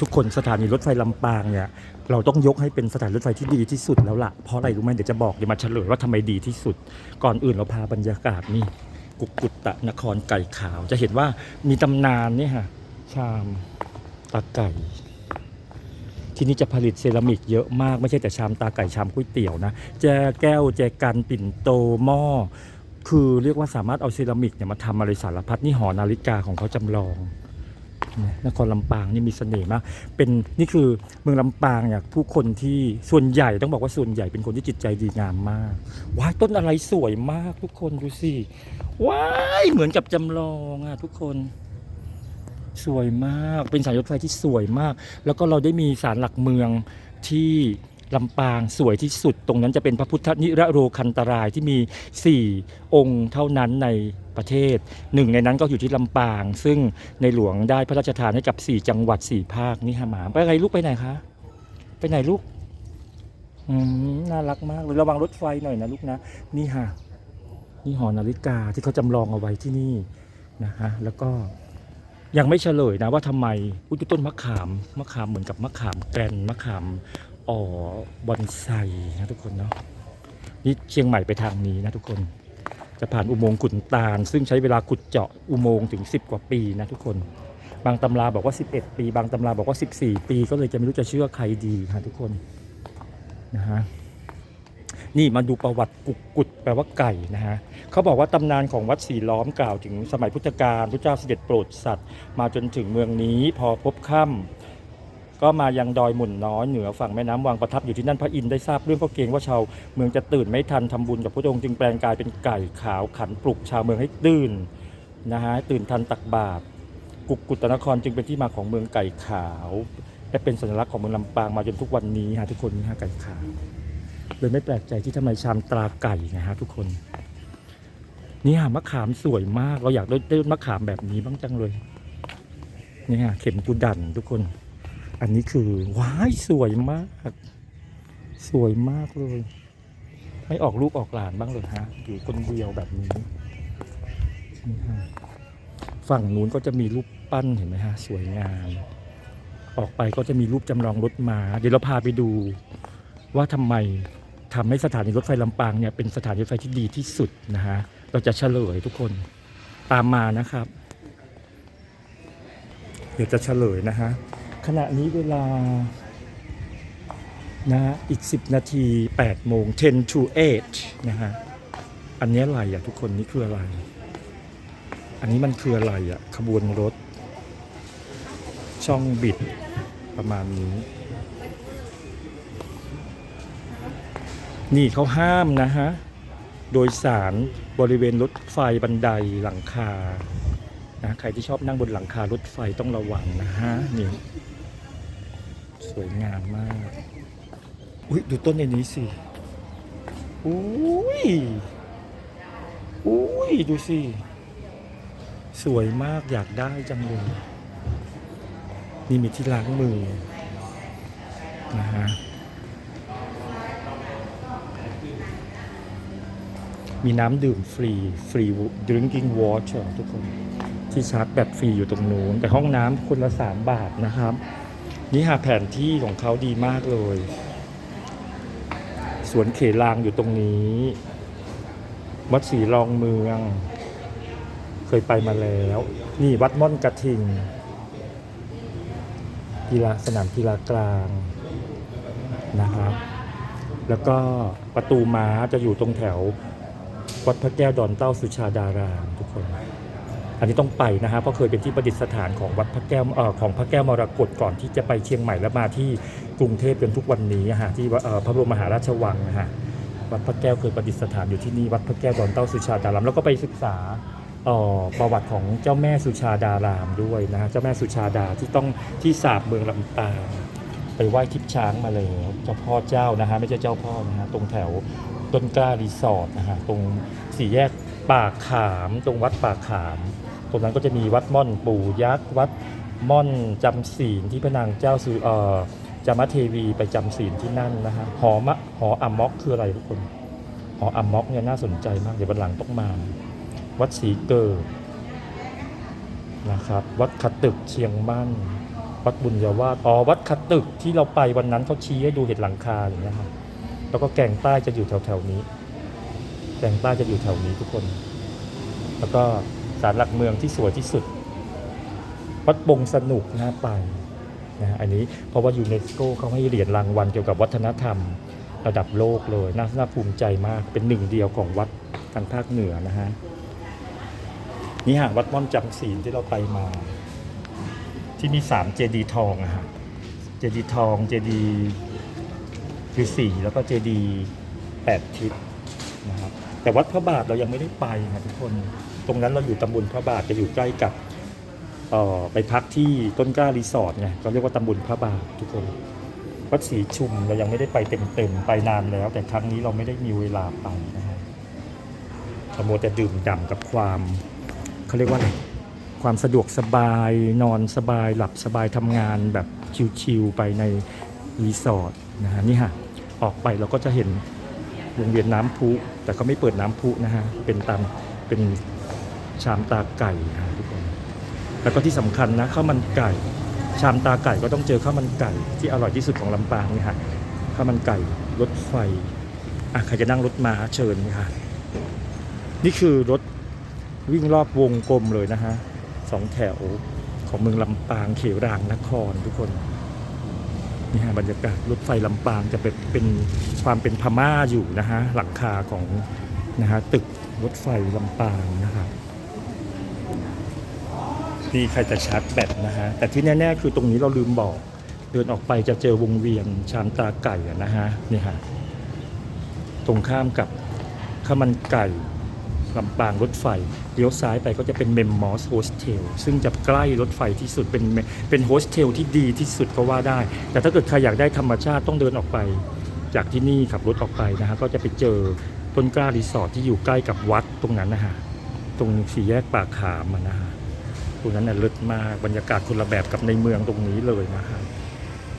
ทุกคนสถานีรถไฟลำปางเนี่ยเราต้องยกให้เป็นสถานรถไฟที่ดีที่สุดแล้วล่ะเพราะอะไรรู้ไหมเดี๋ยวจะบอกเดี๋ยวมาเฉลยว่าทำไมดีที่สุด ก่อนอื่นเราพาบรรยากาศนี่กุกกุตตะนครไก่ขาว จะเห็นว่ามีตำนานนี่ฮะชามตาไก่ ที่นี่จะผลิตเซรามิกเยอะมาก ไม่ใช่แต่ชามตาไก่ชามก๋วยเตี๋ยวนะแจแก้วแจกันปิ่นโตหม้อคือเรียกว่าสามารถเอาเซรามิกเนี่ยมาทำอะไรสารพัดนี่หอนาฬิกาของเขาจำลอง นครลำปางนี่มีเสน่ห์มาก เป็นนี่คือเมืองลำปางเนี่ยผู้คนที่ส่วนใหญ่ต้องบอกว่าส่วนใหญ่เป็นคนที่จิตใจดีงามมาก ว้ายต้นอะไรสวยมากทุกคนดูสิว้ายเหมือนกับจำลองอะทุกคน สวยมากเป็นสายรถไฟที่สวยมาก แล้วก็เราได้มีสารหลักเมืองที่ลำปางสวยที่สุดตรงนั้นจะเป็นพระพุทธนิรโรคันตรายที่มี 4 องค์เท่านั้นใน ประเทศ หนึ่งในนั้นก็อยู่ที่ลำปาง ซึ่งในหลวงได้พระราชทานให้กับ 4 จังหวัด 4 ภาคนี่ฮะหมาไปไงลูกไปไหนคะ ไปไหนลูกอืมน่ารักมากเลยระวังรถไฟหน่อยนะลูกนะ นี่ฮะนี่หอนาฬิกาที่เขาจำลองเอาไว้ที่นี่นะฮะแล้วก็ยังไม่เฉลยนะว่าทำไมอุ้ยต้นมะขามมะขามเหมือนกับมะขามแกรนมะขามอ่อบอนไซนะทุกคนเนาะนี่เชียงใหม่ไปทางนี้นะทุกคน จะผ่านอุโมงค์ขุนตาล ซึ่งใช้เวลาขุดเจาะอุโมงค์ถึง 10 กว่าปีนะทุกคน บางตำราบอกว่า 11 ปี บางตำราบอกว่า 14 ปี ก็เลยจะไม่รู้จะเชื่อใครดีค่ะทุกคนนะฮะนี่มาดูประวัติกุกกุดแปลว่าไก่นะฮะเขาบอกว่าตำนานของวัดสีล้อมกล่าวถึงสมัยพุทธกาลพระเจ้าเสด็จโปรดสัตว์ มาจนถึงเมืองนี้พอพบค่ำ ก็มายังดอยหมุนน้อยเหนือฝั่งแม่น้ำวังประทับอยู่ที่นั่นพระอินทร์ได้ทราบเรื่องก็เกรงว่าชาวเมืองจะตื่นไม่ทันทำบุญกับพระองค์จึงแปลงกายเป็นไก่ขาวขันปลุกชาวเมืองให้ตื่นนะฮะตื่นทันตักบาตรกุกกุตนครจึงเป็นที่มาของเมืองไก่ขาวและเป็นสัญลักษณ์ของเมืองลำปางมาจนทุกวันนี้ฮะทุกคนนี่ฮะไก่ขาวเลยไม่แปลกใจที่ทำไมชามตราไก่นะฮะทุกคนนี่ยมะขามสวยมากเราอยากได้ต้นมะขามแบบนี้บ้างจังเลยนี่ยเข็มกุดันทุกคน อันนี้คือว้ายสวยมาก สวยมากเลย ไม่ออกลูกออกหลานบ้างเลยฮะอยู่คนเดียวแบบนี้ ฝั่งนู้นก็จะมีรูปปั้นเห็นไหมฮะ สวยงาม ออกไปก็จะมีรูปจำลองรถม้าเดี๋ยวเราพาไปดูว่าทำไมทำให้สถานีรถไฟลำปางเนี่ยเป็นสถานีรถไฟที่ดีที่สุดนะฮะ เราจะเฉลยทุกคนตามมานะครับ เดี๋ยวจะเฉลยนะฮะ ขณะนี้เวลานะฮะอีก 10 นาที 8 โมง 10 to 8 นะฮะ อันนี้อะไรอะทุกคนนี่คืออะไร อันนี้มันคืออะไรอะ ขบวนรถ ช่องบิดประมาณนี้ นี่เขาห้ามนะฮะ โดยสารบริเวณรถไฟบันไดหลังคา นะใครที่ชอบนั่งบนหลังคารถไฟต้องระวังนะฮะนี่สวยงามมาก อุ้ยดูต้นในนี้สิอุ้ยอุ้ยดูสิ สวยมากอยากได้จังเลยนี่มีที่ล้างมือนะฮะมีน้ำดื่มฟรี ฟรี drinking water ทุกคน ที่ชาร์จแบตฟรีอยู่ตรงนู้นแต่ห้องน้ำคนละ3บาทนะครับ นี่หาแผนที่ของเขาดีมากเลยสวนเขลางอยู่ตรงนี้ วัดศรีรองเมือง เคยไปมาแล้ว นี่วัดม่อนกระทิงกีฬาสนามกีฬากลางนะครับ แล้วก็ประตูม้าจะอยู่ตรงแถว วัดพระแก้วดอนเต้าสุชาดารามทุกคน อันนี้ต้องไปนะฮะเพราะเคยเป็นที่ประดิษฐานของวัดพระแก้วอของพระแก้วมรกตก่อนที่จะไปเชียงใหม่แล้วมาที่กรุงเทพจนทุกวันนี้ฮะที่พระบรมมหาราชวังนะฮะวัดพระแก้วเคยประดิษฐานอยู่ที่นี่วัดพระแก้วดอนเต้าสุชาดารามแล้วก็ไปศึกษาประวัติของเจ้าแม่สุชาดารามด้วยนะฮะเจ้าแม่สุชาดาที่ต้องที่สาบเมืองลำปางไปไหว้ทิพช้างมาแล้วเจ้าพ่อเจ้านะฮะไม่ใช่เจ้าพ่อนะฮะตรงแถวต้นกล้ารีสอร์ทนะฮะตรงสี่แยกปากขาม ตรงวัดปากขาม ตรงนั้นก็จะมีวัดม่อนปู่ยักษ์วัดม่อนจำศีลที่พระนางเจ้าสุเอ่อจามเทวีไปจำศีลที่นั่นนะฮะหอมะหออัมม็อกคืออะไรทุกคนหออัมม็อกเนี่ยน่าสนใจมากเดี๋ยววันหลังต้องมา วัดศรีเกิดนะครับวัดขตึกเชียงมั่น วัดบุญญาวาสอ๋อวัดขตึกที่เราไปวันนั้นเขาชี้ให้ดูเห็นหลังคาอย่างเงี้ยครับแล้วก็แก่งใต้จะอยู่แถวๆนี้ แก่งใต้จะอยู่แถวนี้ทุกคน แล้วก็ ศาลหลักเมืองที่สวยที่สุด วัดบงสนุกน่าไปนะฮะอันนี้เพราะว่ายูเนสโกเขาให้เหรียญรางวัลเกี่ยวกับวัฒนธรรมระดับโลกเลยน่านาภูมิใจมากเป็นหนึ่งเดียวของวัดทางภาคเหนือนะฮะนี่ฮะวัดม่อนจำศีลที่เราไปมา ที่มีสามเจดีทองอะฮะเจดีทองเจดีคือสี่แล้วก็เจดีแปดทิศนะครับแต่วัดพระบาทเรายังไม่ได้ไปนะทุกคน ตรงนั้นเราอยู่ตำบลพระบาทจะอยู่ใกล้กับไปพักที่ต้นกล้ารีสอร์ทไงก็เรียกว่าตำบลพระบาททุกคนวัดศรีชุมเรายังไม่ได้ไปเต็มๆไปนานแล้ว แต่ครั้งนี้เราไม่ได้มีเวลาไปนะฮะโมวแต่ดื่มด่ำกับความเขาเรียกว่าอะไรความสะดวกสบายนอนสบายหลับสบายทำงานแบบชิลๆไปในรีสอร์ทนะฮะนี่ฮะออกไปเราก็จะเห็นวงเวียนน้ำพุแต่เขาไม่เปิดน้ำพุนะฮะเป็นตามเป็น ชามตาไก่นะทุกคน แล้วก็ที่สำคัญนะข้าวมันไก่ ชามตาไก่ก็ต้องเจอข้าวมันไก่ที่อร่อยที่สุดของลำปางนี่ฮะข้าวมันไก่รถไฟอะใครจะนั่งรถมาเชิญค่ะ นี่คือรถวิ่งรอบวงกลมเลยนะฮะสองแถวของเมืองลำปางเขรางนครทุกคนนี่ฮะบรรยากาศรถไฟลำปางจะเป็นเป็นความเป็นพม่าอยู่นะฮะหลังคาของนะฮะตึกรถไฟลำปางนะครับ นี่ใครจะชาร์จแบตนะฮะ แต่ที่แน่ๆคือตรงนี้เราลืมบอก เดินออกไปจะเจอวงเวียนชามตาไก่นะฮะนี่ฮะตรงข้ามกับข้าวมันไก่ลำปางรถไฟเลี้ยวซ้ายไปก็จะเป็นเมมมอสโฮสเทลซึ่งจะใกล้รถไฟที่สุดเป็นเป็นโฮสเทลที่ดีที่สุดก็ว่าได้ แต่ถ้าเกิดใครอยากได้ธรรมชาติต้องเดินออกไป จากที่นี่ขับรถออกไปนะฮะก็จะไปเจอต้นกล้ารีสอร์ทที่อยู่ใกล้กับวัดตรงนั้นนะฮะตรงสี่แยกปากขามนะฮะ ตรงนั้นน่ะลึกมากบรรยากาศคนละแบบกับในเมืองตรงนี้เลยนะครับ